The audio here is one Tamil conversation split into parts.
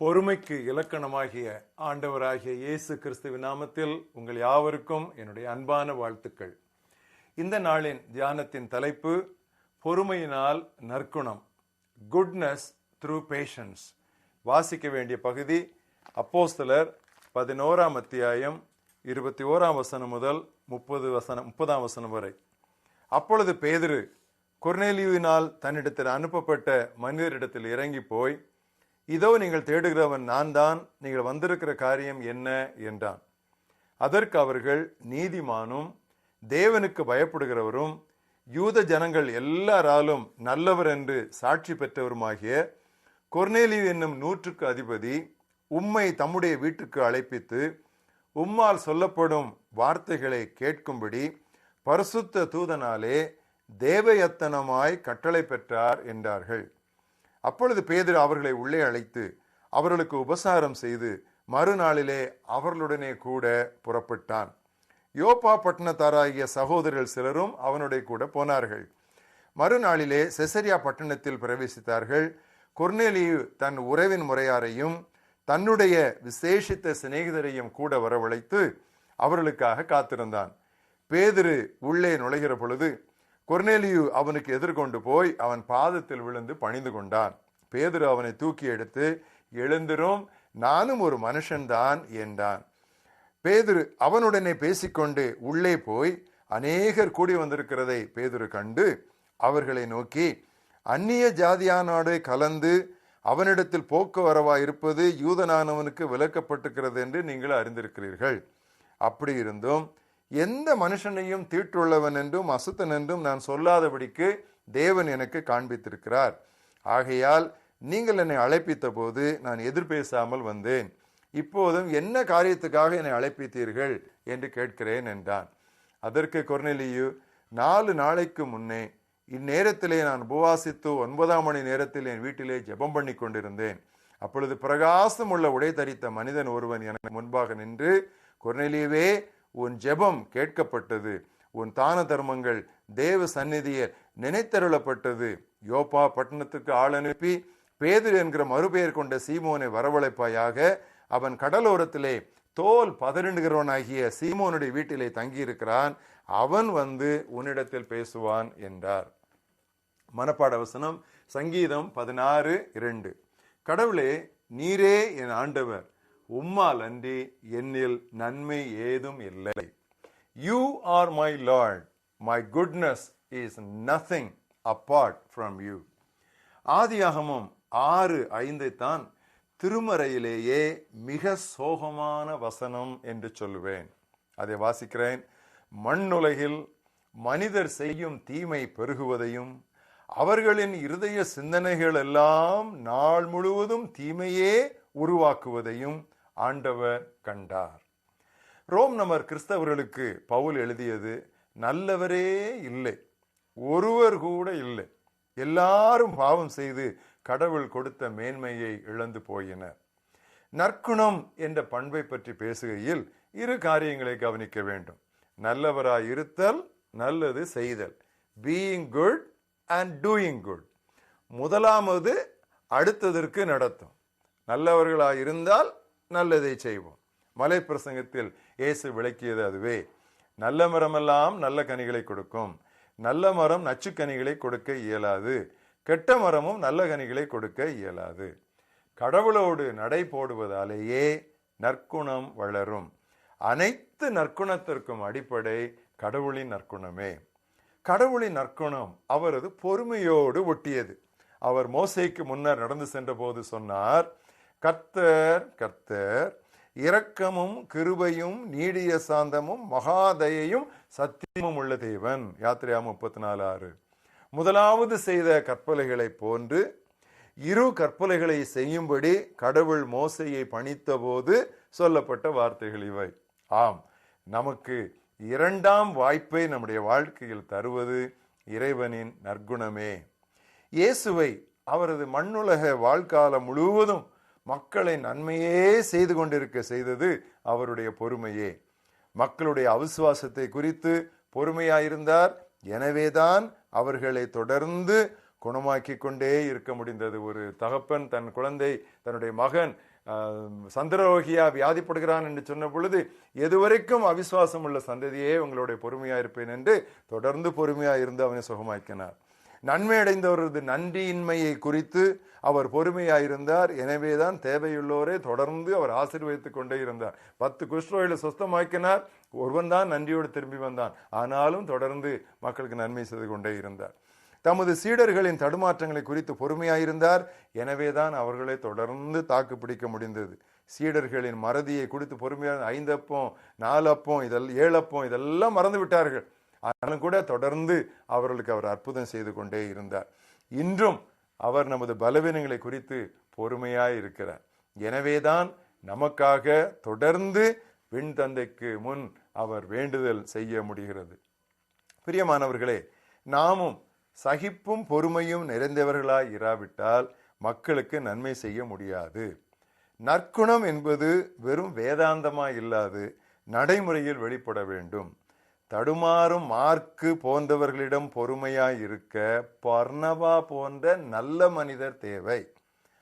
பொறுமைக்கு இலக்கணமாகிய ஆண்டவராகிய இயேசு கிறிஸ்துவ நாமத்தில் உங்கள் யாவருக்கும் என்னுடைய அன்பான வாழ்த்துக்கள். இந்த நாளின் தியானத்தின் தலைப்பு பொறுமையினால் நற்குணம் குட்னஸ் த்ரூ பேஷன்ஸ் வாசிக்க வேண்டிய பகுதி அப்போஸ்தலர் பதினோராம் அத்தியாயம் இருபத்தி ஓராம் வசனம் முதல் முப்பது வசனம் முப்பதாம் வசனம் வரை. அப்பொழுது பேதிரு கொர்னேலியுவினால் தன்னிடத்தில் அனுப்பப்பட்ட மனிதரிடத்தில் இறங்கி போய் இதோ நீங்கள் தேடுகிறவன் நான் தான் நீங்கள் வந்திருக்கிற காரியம் என்ன? என்றான். அதற்கு அவர்கள் நீதிமானும் தேவனுக்கு பயப்படுகிறவரும் யூத ஜனங்கள் எல்லாராலும் நல்லவர் என்று சாட்சி பெற்றவருமாகிய கொர்னேலியு என்னும் நூற்றுக்கு அதிபதி உம்மை தம்முடைய வீட்டுக்கு அழைப்பித்து உம்மால் சொல்லப்படும் வார்த்தைகளை கேட்கும்படி பரிசுத்த தூதனாலே தேவயத்தனமாய் கட்டளை பெற்றார் என்றார்கள். அப்பொழுது பேதர் அவர்களை உள்ளே அழைத்து அவர்களுக்கு உபசாரம் செய்து மறுநாளிலே அவர்களுடனே கூட புறப்பட்டான். யோபா பட்டணத்தாராகிய சகோதரர்கள் சிலரும் அவனுடைய கூட போனார்கள். மறுநாளிலே செசரியா பட்டணத்தில் பிரவேசித்தார்கள். கொர்னேலியு தன் உறவின் முறையாரையும் தன்னுடைய விசேஷித்த சிநேகிதரையும் கூட வரவழைத்து அவர்களுக்காக காத்திருந்தான். பேதிரு உள்ளே நுழைகிற பொழுது கொர்னேலியு அவனுக்கு எதிர்கொண்டு போய் அவன் பாதத்தில் விழுந்து பணிந்து கொண்டான். பேதுரு அவனை தூக்கி எடுத்து எழுந்திரும் நானும் ஒரு மனுஷன்தான் என்றான். பேதுரு அவனுடனே பேசிக்கொண்டு உள்ளே போய் அநேகர் கூடி வந்திருக்கிறதை பேதுரு கண்டு அவர்களை நோக்கி அந்நிய ஜாதியானோடு கலந்து அவனிடத்தில் போக்குவரவா இருப்பது யூதனானவனுக்கு விளக்கப்பட்டுக்கிறது என்று நீங்கள் அறிந்திருக்கிறீர்கள். அப்படி இருந்தும் எந்த மனுஷனையும் தீட்டுள்ளவன் என்றும் அசுத்தன் என்றும் நான் சொல்லாதபடிக்கு தேவன் எனக்கு காண்பித்திருக்கிறார். ஆகையால் நீங்கள் என்னை அழைப்பித்த போது நான் எதிர்பேசாமல் வந்தேன். இப்போதும் என்ன காரியத்துக்காக என்னை அழைப்பித்தீர்கள் என்று கேட்கிறேன் என்றான். அதற்கு கொர்னெலியு நாலு நாளைக்கு முன்னே இந்நேரத்திலே நான் உபவாசித்து ஒன்பதாம் மணி நேரத்தில் என் வீட்டிலே ஜெபம் பண்ணி கொண்டிருந்தேன். அப்பொழுது பிரகாசம் உள்ள உடை தரித்த மனிதன் ஒருவன் எனக்கு முன்பாக நின்று கொர்னெலியவே உன் ஜெபம் கேட்கப்பட்டது. உன் தான தர்மங்கள் தேவ சந்நிதிய நினைத்தருளப்பட்டது. யோப்பா பட்டணத்துக்கு ஆள் அனுப்பி பேது என்கிற மறுபெயர் கொண்ட சீமோனை வரவழைப்பாயாக. அவன் கடலோரத்திலே தோல் பதறிண்டுகிறவனாகிய சீமோனுடைய வீட்டிலே தங்கியிருக்கிறான். அவன் வந்து உன்னிடத்தில் பேசுவான் என்றார். மனப்பாட வசனம் சங்கீதம் பதினாறு இரண்டு. கடவுளே நீரே என் ஆண்டவர். உம்மால் அன்றி என்னில் நன்மை ஏதும் இல்லை. You are my lord my goodness is nothing apart from you ஆதியாகமும் ஆறு ஐந்தைத்தான் தான் திருமறையிலேயே மிக சோகமான வசனம் என்று சொல்லுவேன். அதை வாசிக்கிறேன். மண்ணுலகில் மனிதர் செய்யும் தீமை பெருகுவதையும் அவர்களின் இருதய சிந்தனைகள் எல்லாம் நாள் முழுவதும் தீமையே உருவாக்குவதையும் ஆண்டவர் கண்டார். ரோம் நமர் கிறிஸ்தவர்களுக்கு பவுல் எழுதியது நல்லவரே இல்லை ஒருவர் கூட இல்லை. எல்லாரும் பாவம் செய்து கடவுள் கொடுத்த மேன்மையை இழந்து போயினர். நற்குணம் என்ற பண்பை பற்றி பேசுகையில் இரு காரியங்களை கவனிக்க வேண்டும். நல்லவராய் இருத்தல் நல்லது செய்தல். Being good and doing good முதலாவது அடுத்ததற்கு நடத்தும். நல்லவர்களாய் இருந்தால் நல்லதை செய்வோம். மலை பிரசங்கத்தில் இயேசு விளக்கியது அதுவே நல்ல மரமெல்லாம் நல்ல கனிகளை கொடுக்கும். நல்ல மரம் நச்சு கனிகளை கொடுக்க இயலாது. கெட்ட மரமும் நல்ல கனிகளை கொடுக்க இயலாது. கடவுளோடு நடை போடுவதாலேயே நற்குணம் வளரும். அனைத்து நற்குணத்திற்கும் அடிப்படை கடவுளின் நற்குணமே. கடவுளின் நற்குணம் அவரது பொறுமையோடு ஒட்டியது. அவர் மோசைக்கு முன்னர் நடந்து சென்ற போது சொன்னார் கர்த்தர் கர்த்தர் இரக்கமும் கிருபையும் நீடிய சாந்தமும் மகாதையையும் சத்தியமும் உள்ள தேவன். யாத்திரையா முப்பத்தி நாலு ஆறு. முதலாவது செய்த கற்பலைகளை போன்று இரு கற்பலைகளை செய்யும்படி கடவுள் மோசையை பணித்த போது சொல்லப்பட்ட வார்த்தைகள் இவை. ஆம் நமக்கு இரண்டாம் வாய்ப்பை நம்முடைய வாழ்க்கையில் தருவது இறைவனின் நற்குணமே. இயேசுவை அவரது மண்ணுலக வாழ்க்காலம் முழுவதும் மக்களை நன்மையே செய்து கொண்டிருக்க செய்தது அவருடைய பொறுமையே. மக்களுடைய அவிசுவாசத்தை குறித்து பொறுமையாயிருந்தார். எனவேதான் அவர்களை தொடர்ந்து குணமாக்கி கொண்டே இருக்க முடிந்தது. ஒரு தகப்பன் தன் குழந்தை தன்னுடைய மகன் சந்திரரோகியா வியாதிப்படுகிறான் என்று சொன்ன பொழுது எதுவரைக்கும் அவிசுவாசம் உள்ள சந்ததியே உங்களுடைய பொறுமையா இருப்பேன் என்று தொடர்ந்து பொறுமையா இருந்து அவனை சுகமாக்கினார். நன்மை அடைந்தவரது நன்றியின்மையை குறித்து அவர் பொறுமையாயிருந்தார். எனவேதான் தேவையுள்ளோரை தொடர்ந்து அவர் ஆசீர்வதித்துக் கொண்டே இருந்தார். பத்து குஷ்ரோயில சுத்தமாக்கினார் ஒருவன் தான் நன்றியோடு திரும்பி வந்தான். ஆனாலும் தொடர்ந்து மக்களுக்கு நன்மை செய்து கொண்டே இருந்தார். தமது சீடர்களின் தடுமாற்றங்களை குறித்து பொறுமையாயிருந்தார். எனவேதான் அவர்களை தொடர்ந்து தாக்கு பிடிக்க முடிந்தது. சீடர்களின் மறதியை குறித்து பொறுமையாக ஐந்தப்பம் நாலப்பம் இதெல்லாம் ஏழப்பம் இதெல்லாம் மறந்து விட்டார்கள் ஆனாலும் கூட தொடர்ந்து அவர்களுக்கு அவர் அற்புதம் செய்து கொண்டே இருந்தார். இன்றும் அவர் நமது பலவீனங்களை குறித்து பொறுமையாய் இருக்கிறார். எனவேதான் நமக்காக தொடர்ந்து விண் தந்தைக்கு முன் அவர் வேண்டுதல் செய்ய முடிகிறது. பிரியமானவர்களே நாமும் சகிப்பும் பொறுமையும் நிறைந்தவர்களாய் இராவிட்டால் மக்களுக்கு நன்மை செய்ய முடியாது. நற்குணம் என்பது வெறும் வேதாந்தமாய் இல்லாது நடைமுறையில் வெளிப்பட வேண்டும். தடுமாறும் மார்க்கு போன்றவர்களிடம் பொறுமையாய் இருக்க பர்ணபா போன்ற நல்ல மனிதர் தேவை.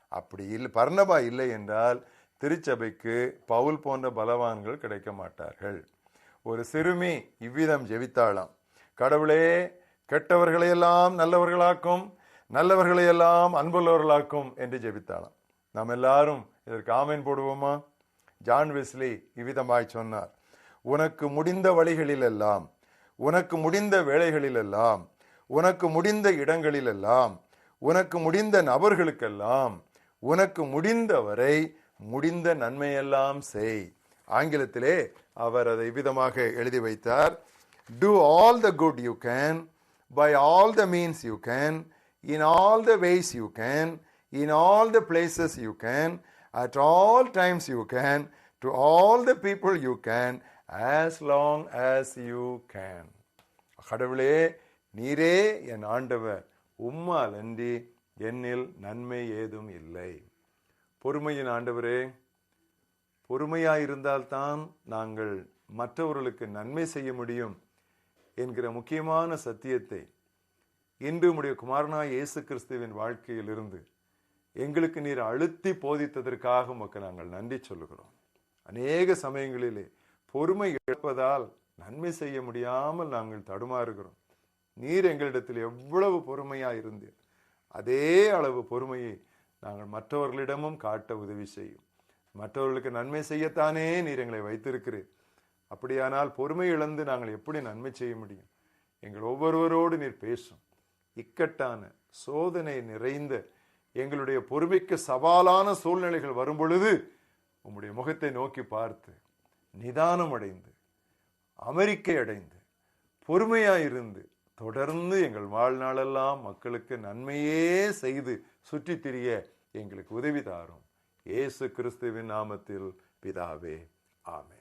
அப்படி இல்லை பர்ணபா இல்லை என்றால் திருச்சபைக்கு பவுல் போன்ற பலவான்கள் கிடைக்க மாட்டார்கள். ஒரு சிறுமி இவ்விதம் ஜெபித்தாளாம். கடவுளே கெட்டவர்களையெல்லாம் நல்லவர்களாக்கும் நல்லவர்களையெல்லாம் அன்புள்ளவர்களாக்கும் என்று ஜெபித்தாளாம். நாம் எல்லாரும் இதற்கு ஆமீன் போடுவோமா? ஜான் வெஸ்லி இவ்விதமாய் சொன்னார். உனக்கு முடிந்த வழிகளிலெல்லாம் உனக்கு முடிந்த வேலைகளிலெல்லாம் உனக்கு முடிந்த இடங்களிலெல்லாம் உனக்கு முடிந்த நபர்களுக்கெல்லாம் உனக்கு முடிந்தவரை முடிந்த நன்மையெல்லாம் செய். ஆங்கிலத்திலே அவர் அதை விதமாக எழுதி வைத்தார். Do all the good you can by all the means you can in all the ways you can in all the places you can at all times you can to all the people you can as long as you can கடவுளே நீரே என் ஆண்டவர். உம்மால் அன்றி என்னில் நன்மை ஏதும் இல்லை. பொறுமையின் ஆண்டவரே பொறுமையாயிருந்தால்தான் நாங்கள் மற்றவர்களுக்கு நன்மை செய்ய முடியும் என்கிற முக்கியமான சத்தியத்தை இன்று உடைய குமாரனாய் இயேசு கிறிஸ்துவின் வாழ்க்கையிலிருந்து எங்களுக்கு நீர் அழுத்தி போதித்ததற்காக உமக்கு நாங்கள் நன்றி சொல்லுகிறோம். அநேக சமயங்களிலே பொறுமை இழப்பதால் நன்மை செய்ய முடியாமல் நாங்கள் தடுமாறுகிறோம். நீர் எங்களிடத்தில் எவ்வளவு பொறுமையா இருந்தீர் அதே அளவு பொறுமையை நாங்கள் மற்றவர்களிடமும் காட்ட உதவி செய்யும். மற்றவர்களுக்கு நன்மை செய்யத்தானே நீர் எங்களை வைத்திருக்கிறீர். அப்படியானால் பொறுமை இழந்து நாங்கள் எப்படி நன்மை செய்ய முடியும்? எங்கள் ஒவ்வொருவரோடு நீர் பேசும். இக்கட்டான சோதனை நிறைந்த எங்களுடைய பொறுமைக்கு சவாலான சூழ்நிலைகள் வரும் பொழுது உம்முடைய முகத்தை நோக்கி பார்த்து நிதானம் அடைந்து அமெரிக்கை அடைந்து பொறுமையாயிருந்து தொடர்ந்து எங்கள் வாழ்நாளெல்லாம் மக்களுக்கு நன்மையே செய்து சுற்றித் திரிய எங்களுக்கு உதவி தாரும். இயேசு கிறிஸ்துவின் நாமத்தில் பிதாவே. ஆமே